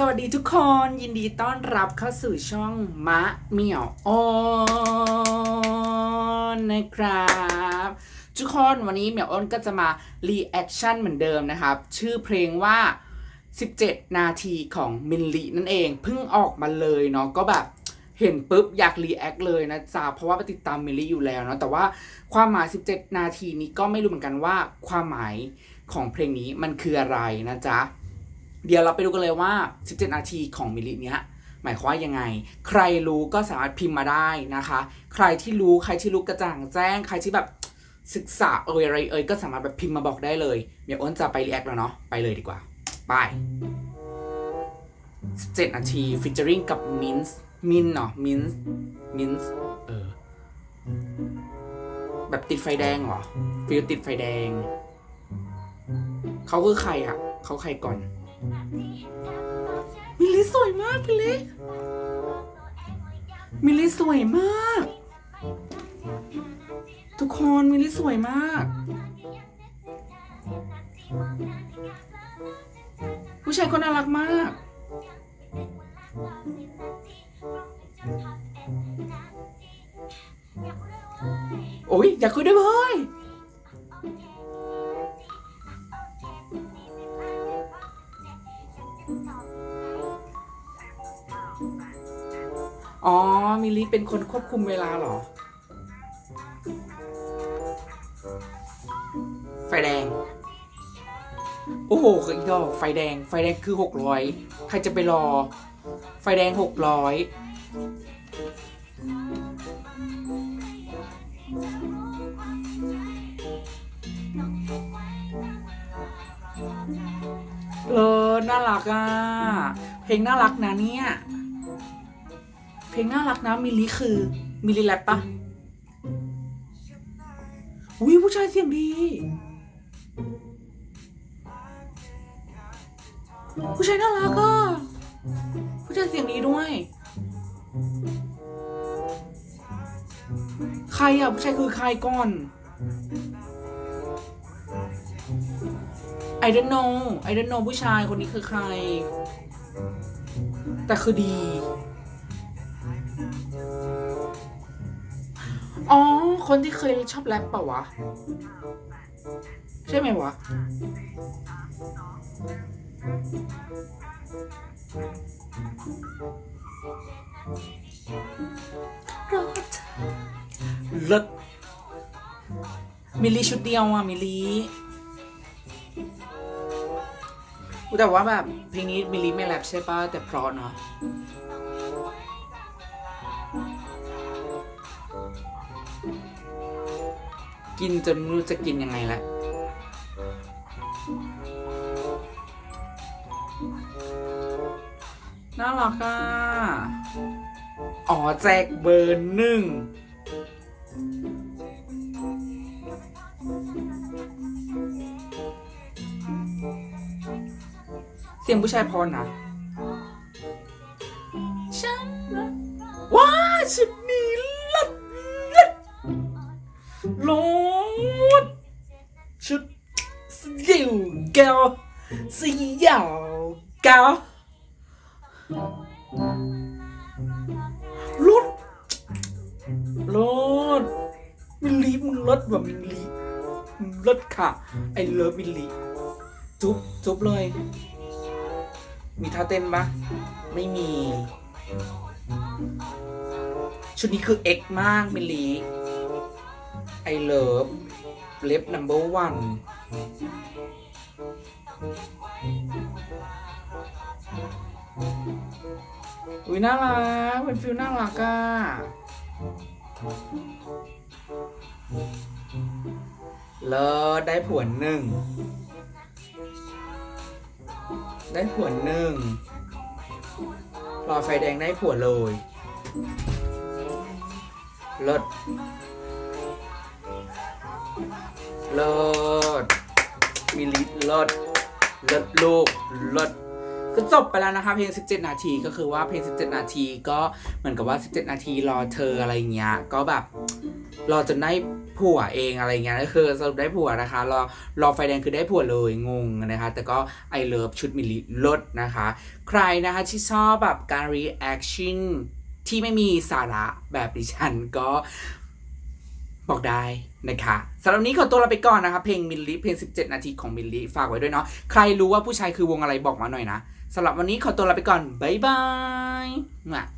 สวัสดีทุกคนยินดีต้อนรับเข้าสู่ช่องมะเหมี่ยวออนนะครับ ทุกคนวันนี้เหมียวอ้นก็จะมารีแอคชั่นเหมือนเดิมนะครับ ชื่อเพลงว่า 17 นาทีของมินลีนั่นเองเพิ่งออกมาเลยเนาะก็แบบเห็นปุ๊บอยากรีแอคเลยนะจ๊ะเพราะว่าไปติดตามมิลลี่อยู่แล้วเนาะแต่ว่าความหมาย 17 นาทีนี้ก็ไม่รู้เหมือนกันว่าความหมายของเพลงนี้มันคืออะไรนะจ๊ะ เดี๋ยวเราไปดูกันเลยว่า 17 นาทีของมิลลิเนี้ยหมายความว่ายังไง ใครรู้ก็สามารถพิมพ์มาได้นะคะ ใครที่รู้ใครที่รู้กระจ่างแจ้ง ใครที่แบบศึกษาเอ่ยอะไรเอ่ยก็สามารถแบบพิมพ์มาบอกได้เลยเดี๋ยวอ้นจะไปรีแอคแล้วเนาะไปเลยดีกว่าไป17 นาทีฟิชเจอริงกับมินส์มินเนาะมินส์มินส์เออแบบติดไฟแดงเหรอฟิลติดไฟแดง เขาคือใครอะ เขาใครก่อน มิลลิสวยมากมิลลิมิลลิสวยมาก ทุกคนมิลลิสวยมาก ผู้ชายคนน่ารักมากโอ้ยอยากคุยด้วยเว้ย อ๋อ มิลิเป็นคนควบคุมเวลาเหรอ ไฟแดง โอ้โหอีกดอกไฟแดง ไฟแดงคือหกร้อยใครจะไปรอ ไฟแดงหกร้อยเออน่ารักอะ เพลงน่ารักนะเนี่ย เพลงน่ารักนะมิลลิคือมิลลิแรปปะอุ้ยผู้ชายเสียงดี ผู้ชายน่ารักอะผู้ชายเสียงดีด้วย ใครอะผู้ชายคือใครก่อน I don't know I don't know ผู้ชายคนนี้คือใคร แต่คือดี อ๋อ คนที่เคยชอบแรปเปล่าวะ ใช่ไหมวะรอเธอลิศมิลลีชุดเดียวอะ มิลลีอุ๊ยแต่ว่าแบบเพลงนี้มิลลีไม่แรปใช่ปะแต่เพราะเนาะ กินจนไม่รู้จะกินยังไงแล้วน่ารักอะ อ๋อ แจกเบอร์หนึ่ง เสียงผู้ชายพอนะฉันว้าชุดนี้ เกาสียาวเการถรถมิลลีมึงรถแบบมิลลีมึงรถค่ะ ไอเลิฟมิลลีจุ๊บจุ๊บเลย มีท่าเต้นปะไม่มี ชุดนี้คือเอ็กมากมิลลีไอเลิฟเล็บนัมเบอร์วัน อุ้ยน่ารักเป็นฟิลน่ารักอะเลิศได้ผวนหนึ่ง ได้ผวนหนึ่งรอไฟแดงได้ผวเลยเลิศเลิศมีลิตเลิศ ลิศลูกลิศก็จบไปแล้วนะคะเพลง 17 นาทีก็คือว่าเพลง 17 นาทีก็เหมือนกับว่า 17 นาทีรอเธออะไรเงี้ยก็แบบรอจนได้ผัวเองอะไรเงี้ยก็คือสรุปได้ผัวนะคะรอรอไฟแดงคือได้ผัวเลยงงนะคะ แต่ก็ไอเลิฟชุดมิลิลดนะคะ ใครนะคะที่ชอบแบบการ reaction ที่ไม่มีสาระแบบดิฉันก็ บอกได้นะคะสำหรับนนี้ขอตัวลาไปก่อนนะคะเพลงมิลลิเพลง 17 นาทีของมิลลิฝากไว้ด้วยเนาะใครรู้ว่าผู้ชายคือวงอะไรบอกมาหน่อยนะสำหรับวันนี้ขอตัวลาไปก่อน บ๊ายบาย